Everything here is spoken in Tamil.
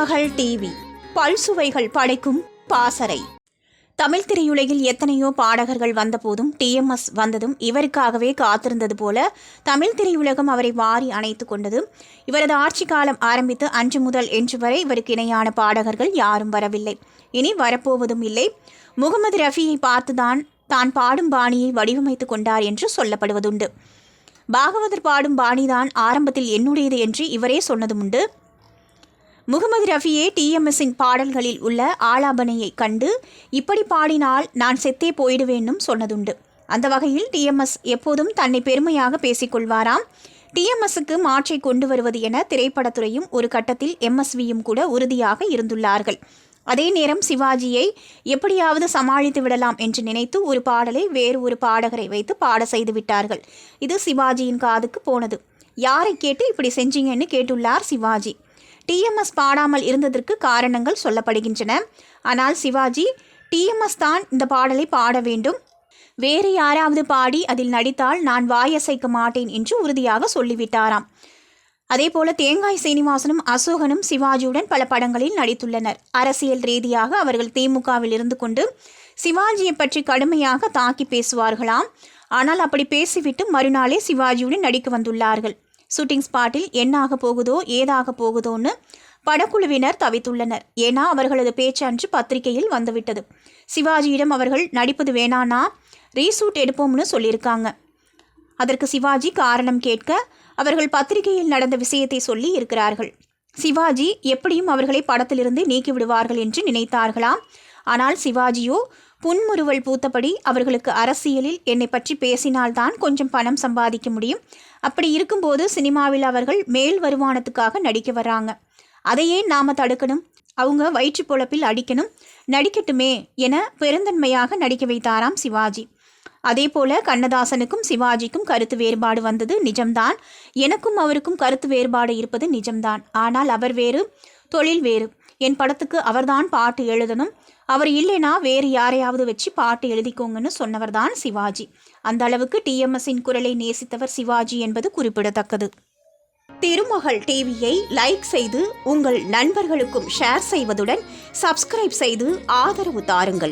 மகள் டிவி. பல்சுவைகள் படைக்கும் பாசறை. தமிழ் திரையுலகில் எத்தனையோ பாடகர்கள் வந்தபோதும் டிஎம்எஸ் வந்ததும் இவருக்காகவே காத்திருந்தது போல தமிழ் திரையுலகம் அவரை வாரி அணைத்து கொண்டது. இவரது ஆட்சி காலம் ஆரம்பித்து அன்று முதல் என்று வரை இவருக்கு இணையான பாடகர்கள் யாரும் வரவில்லை. இனி வரப்போவதும் இல்லை. முகமது ரஃபியை பார்த்துதான் தான் பாடும் பாணியை வடிவமைத்துக் கொண்டார் என்று சொல்லப்படுவதுண்டு. பாகவதர் பாடும் பாணிதான் ஆரம்பத்தில் என்னுடையது என்று இவரே சொன்னதும் உண்டு முகமது ரஃபியே டிஎம்எஸ்ஸின் பாடல்களில் உள்ள ஆலாபனையை கண்டு இப்படி பாடினால் நான் செத்தே போயிடுவேன்னும் சொன்னதுண்டு. அந்த வகையில் டிஎம்எஸ் எப்போதும் தன்னை பெருமையாக பேசிக்கொள்வாராம். டிஎம்எஸ்க்கு மாற்றை கொண்டு வருவது என திரைப்படத்துறையும் ஒரு கட்டத்தில் எம்எஸ்வியும் கூட உறுதியாக இருந்துள்ளார்கள். அதே நேரம் சிவாஜியை எப்படியாவது சமாளித்து விடலாம் என்று நினைத்து ஒரு பாடலை வேறு ஒரு பாடகரை வைத்து பாட செய்து விட்டார்கள். இது சிவாஜியின் காதுக்கு போனது. யாரை கேட்டு இப்படி செஞ்சீங்கன்னு கேட்டுள்ளார் சிவாஜி. டிஎம்எஸ் பாடாமல் இருந்ததற்கு காரணங்கள் சொல்லப்படுகின்றன. ஆனால் சிவாஜி டிஎம்எஸ் தான் இந்த பாடலை பாட வேண்டும். வேறு யாராவது பாடி அதில் நடித்தால் நான் வாயசைக்க மாட்டேன் என்று உறுதியாக சொல்லிவிட்டாராம். அதேபோல தேங்காய் சீனிவாசனும் அசோகனும் சிவாஜியுடன் பல படங்களில் நடித்துள்ளனர். அரசியல் ரீதியாக அவர்கள் திமுகவில் இருந்து கொண்டு சிவாஜியை பற்றி கடுமையாக தாக்கி பேசுவார்களாம். ஆனால் அப்படி பேசிவிட்டு மறுநாளே சிவாஜியுடன் நடிக்க வந்துள்ளார்கள். ஷூட்டிங் ஸ்பாட்டில் என்னாக போகுதோ ஏதாக போகுதோன்னு படக்குழுவினர் தவித்துள்ளனர். ஏன்னா அவர்களது பேச்சு அன்று பத்திரிகையில் வந்துவிட்டது. சிவாஜியிடம் அவர்கள் நடிப்பது வேணானா ரீசூட் எடுப்போம்னு சொல்லியிருக்காங்க. அதற்கு சிவாஜி காரணம் கேட்க அவர்கள் பத்திரிகையில் நடந்த விஷயத்தை சொல்லி இருக்கிறார்கள். சிவாஜி எப்படியும் அவர்களை படத்திலிருந்து நீக்கிவிடுவார்கள் என்று நினைத்தார்களாம். ஆனால் சிவாஜியோ புன்முறுவல் பூத்தபடி அவர்களுக்கு அரசியலில் என்னை பற்றி பேசினால்தான் கொஞ்சம் பணம் சம்பாதிக்க முடியும். அப்படி இருக்கும்போது சினிமாவில் அவர்கள் மேல் வருமானத்துக்காக நடிக்க வராங்க அதையே நாம தடுக்கணும். அவங்க வயிற்று பொழப்பில் அடிக்கணும். நடிக்கட்டுமே என பெருந்தன்மையாக நடிக்க வைத்தாராம் சிவாஜி. அதே போல கண்ணதாசனுக்கும் சிவாஜிக்கும் கருத்து வேறுபாடு வந்தது நிஜம்தான். எனக்கும் அவருக்கும் கருத்து வேறுபாடு இருப்பது நிஜம்தான். ஆனால் அவர் வேறு தொழில் வேறு. என் படத்துக்கு அவர்தான் பாட்டு எழுதணும். அவர் இல்லைனா வேறு யாரையாவது வச்சு பாட்டு எழுதிக்கோங்கன்னு சொன்னவர்தான் சிவாஜி. அந்த அளவுக்கு டிஎம்எஸ்ஸின் குரலை நேசித்தவர் சிவாஜி என்பது குறிப்பிடத்தக்கது. திருமகள் டிவியை லைக் செய்து உங்கள் நண்பர்களுக்கும் ஷேர் செய்வதுடன் சப்ஸ்கிரைப் செய்து ஆதரவு தாருங்கள்.